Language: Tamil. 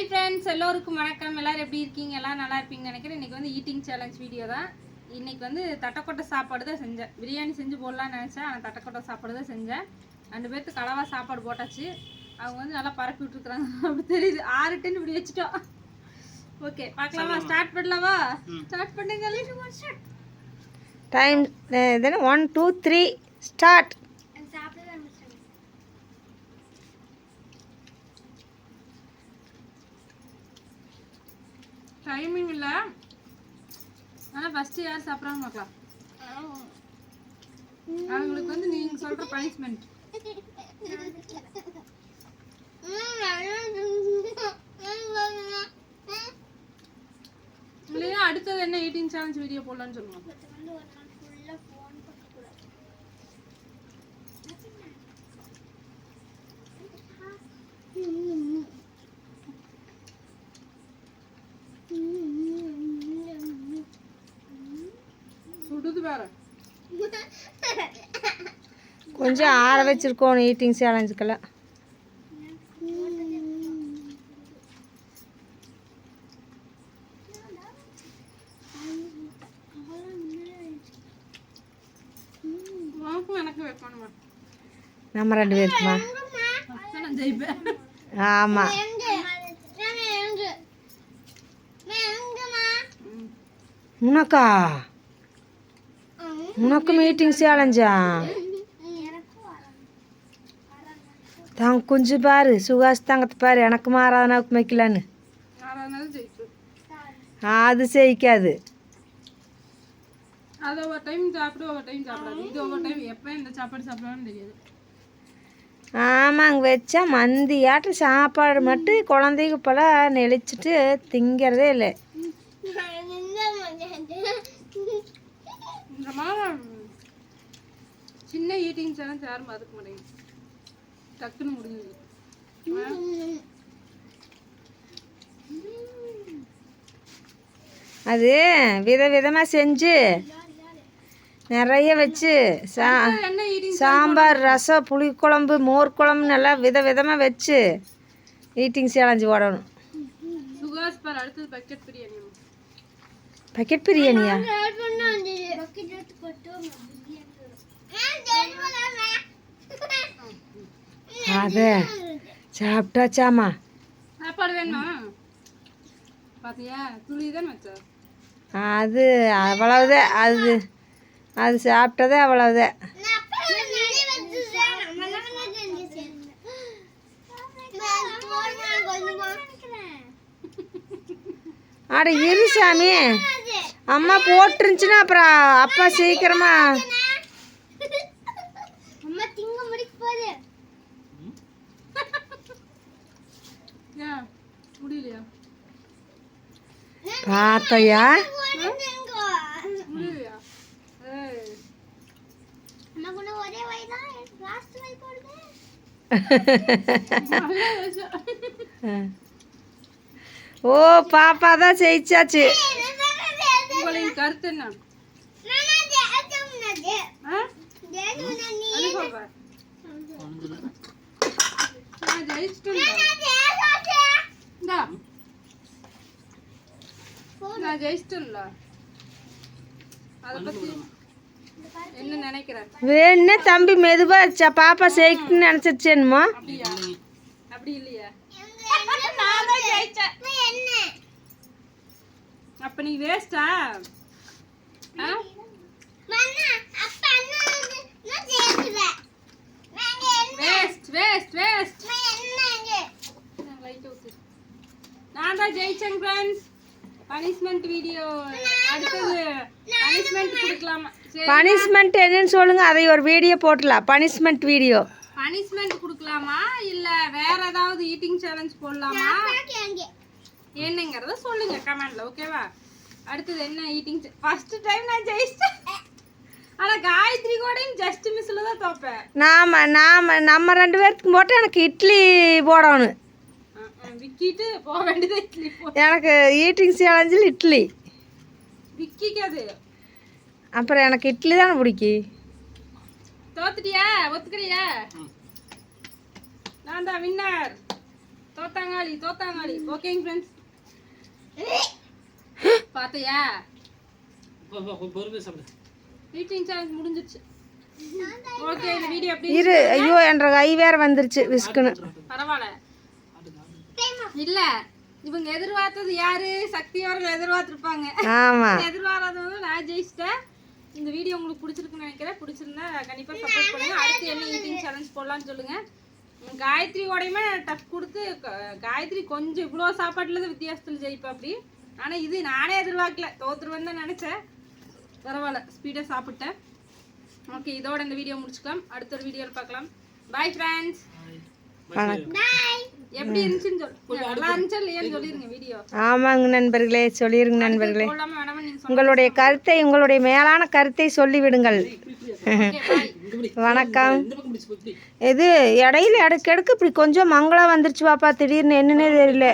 ஹாய் ஃப்ரெண்ட்ஸ் எல்லோருக்கும் வணக்கம். எல்லாரும் எப்படி இருக்கீங்க? எல்லாம் நல்லா இருப்பீங்கன்னு நினைக்கிறேன். இன்னைக்கு வந்து ஈட்டிங் சேலஞ்ச் வீடியோ தான். இன்னைக்கு வந்து தட்டக்கொட்டை சாப்பாடு தான் செஞ்சேன். பிரியாணி செஞ்சு போடலாம்னு நினச்சேன். ஆனால் தட்டக்கொட்டை சாப்பாடு தான் செஞ்சேன். ரெண்டு பேர்த்துக்கு கலவா சாப்பாடு போட்டாச்சு. அவங்க வந்து நல்லா பரப்பி விட்டுருக்குறாங்க. அப்படி தெரியுது. ஆறு டன் இப்படி வச்சுட்டோம். ஓகே பார்க்கலாமா? ஸ்டார்ட் பண்ணலாமா? ஸ்டார்ட் பண்ணுங்க. Time one two three start timing இல்லை. ஆனால் ஃபஸ்ட்டு யார் சாப்பிட்றாங்க பார்க்கலாம் அவங்களுக்கு வந்து நீங்கள் சொல்கிற பனிஷ்மெண்ட் இல்லையா அடுத்தது என்ன எயிட்டீன் சேலஞ்ச் வீடியோ போடலான்னு சொல்லுவாங்க சுடுது வேற கொஞ்சம் ஆற வச்சிருக்கோம் ஈட்டிங் சேலஞ்சுக்கெல்லாம் நம்ம ரெண்டு பேருக்குமா? ஆமா. ஆமாம் உனக்கா? உனக்கு மீட்டிங் சேலஞ்சா தாங்க கொஞ்சம் பாரு சுகாஸ் தங்கத்தை பாரு எனக்கு மாறாதனாவுக்கு வைக்கலான்னு அது செய்க்காது அது ஒவ்வொரு டைம் சாப்பிடு ஒவ்வொரு டைம் சாப்பிடாது. இது ஒவ்வொரு டைம் எப்போ இந்த சாப்பாடு சாப்பிடுவான்னு தெரியாது. ஆமாங்க வச்சா மந்தியாட்டம் சாப்பாடு மட்டும் குழந்தைக்கு போல நெளிச்சிட்டு திங்கிறதே இல்லை. இந்த மாதிரி சின்ன ஈட்டிங் சேலஞ்ச் யாரும் மறக்க மாட்டேங்குது. டக்குன்னு முடிஞ்சது. அது வித விதமாக செஞ்சு நிறைய வச்சு சா சாம்பார் ரசம் புளிக்குழம்பு மோர் குழம்பு நல்லா வித விதமாக வச்சு ஈட்டிங் சேலஞ்சு ஓடணும் சுகாஸ் பார் அடுத்தது பக்கெட் பிரியாணி பக்கெட் பிரியாணியா அதை சாப்பிட்டாச்சாமா சாப்பாடு வேணுமா? துளி தானே அது அவ்வளவுதான் அது அது சாப்பிட்டதே அவ்வளவுதான் அட இரு சாமி. அம்மா போட்டுருந்துச்சுன்னா அப்புறம் அப்பா சீக்கிரமா பார்த்தையா. ஓ பாப்பா தான் ஜெயிச்சாச்சு உங்களின் கருத்து என்ன ஆ? அது சொல்றேன். நான் ஜெயிச்சிட்டேன்டா. இந்தா. நான் ஜெயிச்சிட்டேன்ல. அத பத்தி என்ன நினைக்கிறேன் வேணே தம்பி மெதுவா பாப்பா ஜெயிக்கணும்னு நினச்சிச்சேனுமா அப்படியா? அப்படி இல்லையா. நான் தான் ஜெயிச்சேன். அப்ப நீ வேஸ்ட் நான் தான் ஜெயிச்சேன் ஃப்ரெண்ட்ஸ் பனிஷ்மெண்ட் வீடியோ அடுத்தது பனிஷ்மெண்ட் கொடுக்கலாமா. பனிஷ்மெண்ட் என்னன்னு சொல்லுங்க அதை ஒரு வீடியோ போட்டலாம் பனிஷ்மெண்ட் வீடியோ பனிஷ்மெண்ட் கொடுக்கலாமா? இல்ல வேற ஏதாவது ஈட்டிங் சேலஞ்ச் போடலாமா? என்னங்கிறத சொல்லுங்க கமெண்ட்ல ஓகேவா அடுத்தது என்ன? ஈட்டிங் ஃபர்ஸ்ட் டைம் நான் ஜெயிச்சிட்டேன். ஆனா காயத்ரி கூடயும் ஜஸ்ட் மிஸ்ல தான் தோப்பேன். நாம நாம நம்ம ரெண்டு பேர்த்துக்கு போட்டு எனக்கு இட்லி போடணும். விக்கிட்டு போக வேண்டியது இட்லி எனக்கு ஈட்டிங் சேலஞ்சில் இட்லி. விக்கிக்கு அது அப்புறம் எனக்கு இட்லி தானே பிடிக்கி. தோத்துட்டியா? ஒத்துக்கிறியா? நான் தான் வின்னர் தோத்தாங்காளி தோத்தாங்காளி. ஓகேங்க ஃப்ரெண்ட்ஸ் சாப்பிடு. ஈட்டிங் சேலஞ்ச் முடிஞ்சிருச்சு. ஓகே இந்த வீடியோ இரு ஐயோ என்ற கை வேற வந்துருச்சு விஸ்குன்னு பரவாயில்ல. இல்ல இவங்க எதிர்பார்த்தது யாரு? சக்தி அவர்கள் எதிர்பார்த்திருப்பாங்க எதிர்பாராதவங்க நான் ஜெயிச்சிட்டேன். இந்த வீடியோ உங்களுக்கு பிடிச்சிருக்குன்னு நினைக்கிறேன். பிடிச்சிருந்தா கண்டிப்பா சப்போர்ட் பண்ணுங்க. அடுத்து என்ன ஈட்டிங் சேலஞ்ச் போடலாம்னு சொல்லுங்க. காயத்ரியோடையுமே டஃப் கொடுத்து காயத்ரி கொஞ்சம் இவ்வளோ சாப்பாட்டுல தான் வித்தியாசத்தில் ஜெயிப்பா அப்படி? ஆனா இது நானே எதிர்பார்க்கல. தோத்துருவேன்னு தான் நினைச்சேன். பரவாயில்ல ஸ்பீடாக சாப்பிட்டேன். ஓகே இதோட இந்த வீடியோ முடிச்சுக்கலாம். அடுத்த ஒரு வீடியோவில் பார்க்கலாம். பாய் ஃப்ரெண்ட்ஸ் எப்படி இருந்துச்சுன்னு சொல். நல்லா இருந்துச்சா இல்லையான்னு சொல்லிருங்க வீடியோ ஆமாங்க நண்பர்களே சொல்லிருங்க நண்பர்களே. உங்களுடைய கருத்தை உங்களுடைய மேலான கருத்தை சொல்லிவிடுங்கள். வணக்கம். இது இடையில இடக்கு இப்படி கொஞ்சம் மங்களம் வந்துருச்சு பாப்பா. திடீர்னு என்னன்னே தெரியல.